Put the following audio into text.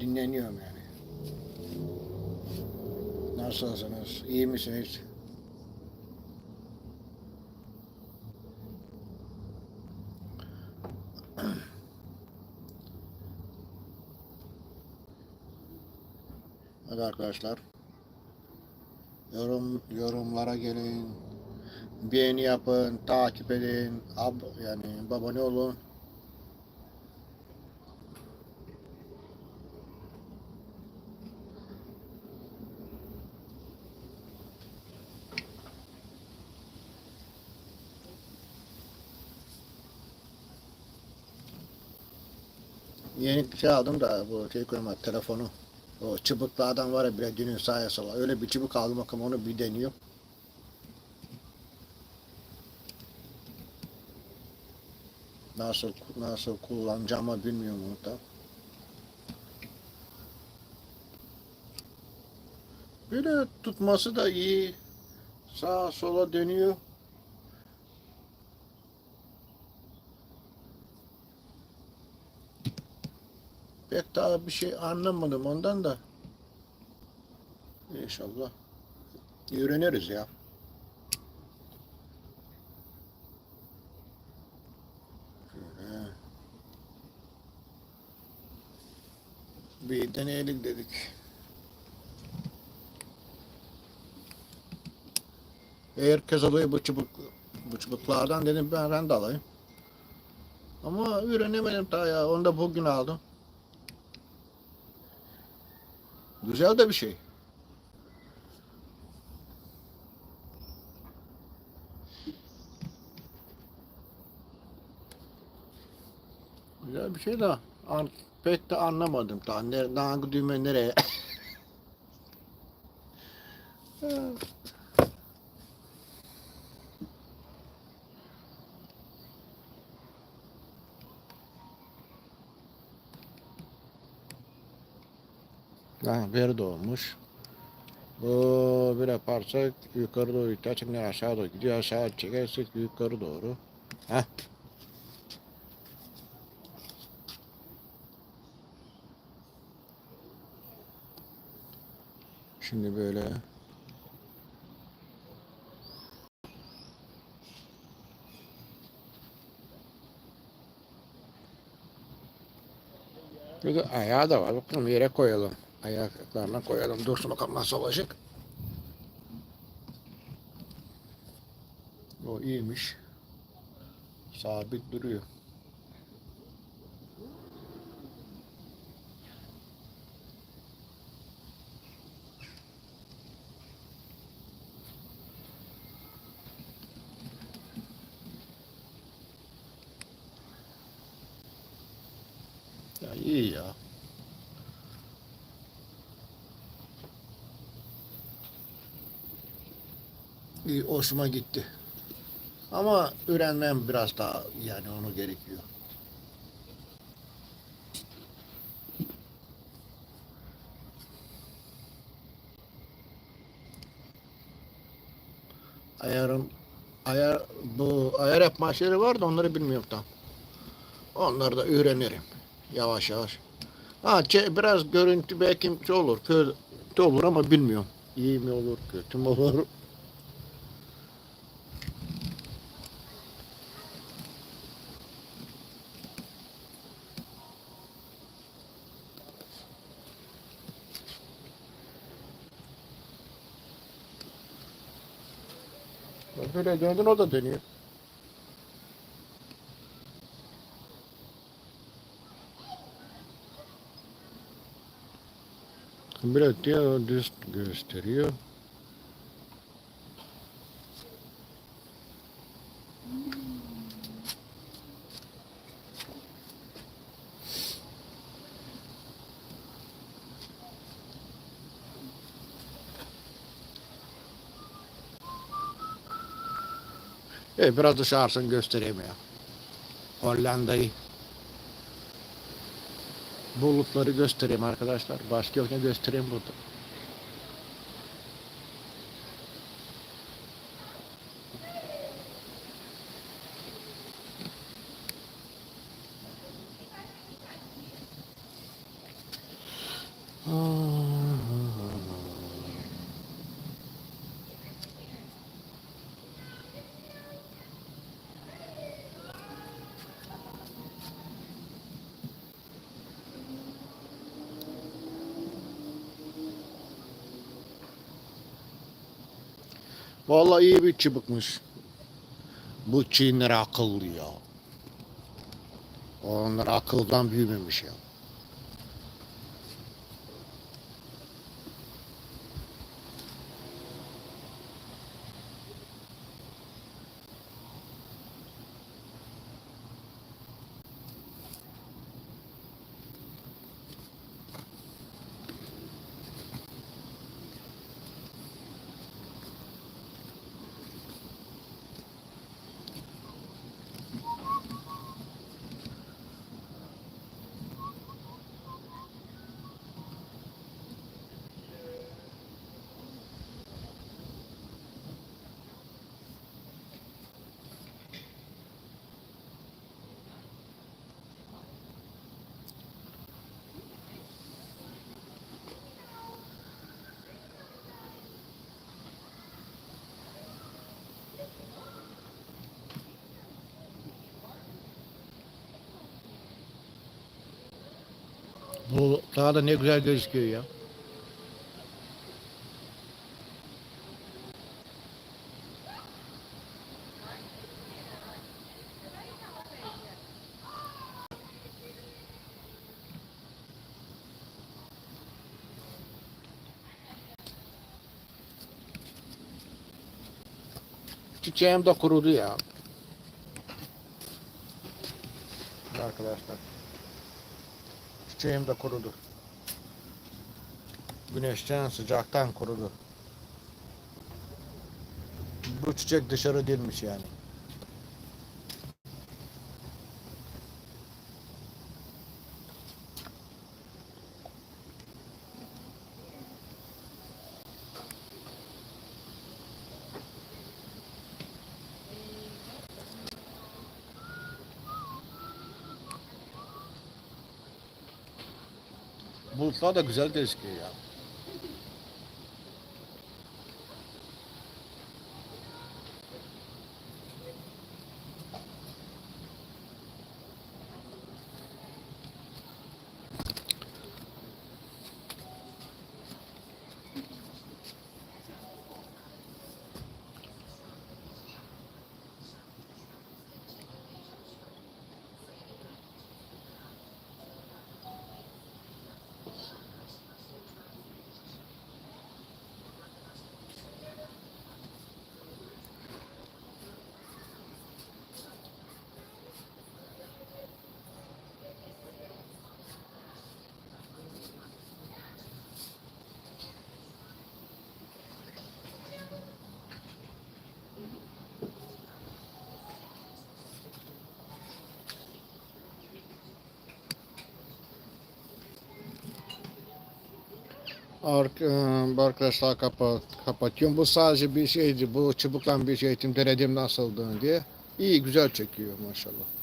dinleniyorum yani. Nasılsınız? İyi misiniz? Hadi arkadaşlar. Yorum yorumlara gelin. Beğeni yapın, takip edin, ab yani abone olun. Yeni şey aldım da bu şey koyma telefonu. O çıbıklı adam var ya bile dünün sağa sola. Öyle bir çıbık aldım bakalım onu bir deniyor. Nasıl nasıl kullanacağımı bilmiyorum onu da. Böyle tutması da iyi. Sağa sola dönüyor. Pek daha bir şey anlamadım ondan da. İnşallah. Öğreniriz ya. Bir deneyelim dedik. Herkes alıyor bu çubuk bu çubuklardan dedim ben, ben de alayım. Ama öğrenemedim daha ya. Onu da bugün aldım. Güzel de bir şey. Güzel bir şey de an, pek de anlamadım daha. Nerede, hangi düğme nereye? Ha, bir doğmuş. Bu bir yaparsak yukarı doğru itersen aşağı doğru gidiyor. Aşağı çekersek yukarı doğru. Heh. Şimdi böyle Bir de ayağı da var. Bakalım yere koyalım. Ayaklarına koyalım. Dursun bakalım nasıl olacak. O iyiymiş. Sabit duruyor. Ya iyi ya. İyi, hoşuma gitti. Ama öğrenmem biraz daha yani onu gerekiyor. Ayarım ayar bu ayar yapma şeyleri var da onları bilmiyorum tam. Onları da öğrenirim yavaş yavaş. Ha çe- biraz görüntü belki şey olur, kötü olur ama bilmiyorum. İyi mi olur, kötü mü olur? Bak Böyle döndün o da dönüyor. Biraz diyor düz gösteriyor. Evet biraz dışarısını göstereyim ya. Hollanda'yı. Bulutları göstereyim arkadaşlar. Başka yok ne göstereyim burada. Vallahi iyi bir çubukmuş. Bu Çinlere akıllı ya. Onlar akıldan büyümemiş ya. Bu daha da ne güzel gözüküyor ya. Çiçeğim de kurudu ya. Arkadaşlar. Çiçeğim de kurudu. Güneşten sıcaktan kurudu. Bu çiçek dışarı değilmiş yani. Bulutlar da güzel gözüküyor ya. Arkadaşlar kapat, kapatıyorum. Bu sadece bir şeydi. Bu çubukla bir şey ettim. Denedim nasıldığını diye. İyi güzel çekiyor maşallah.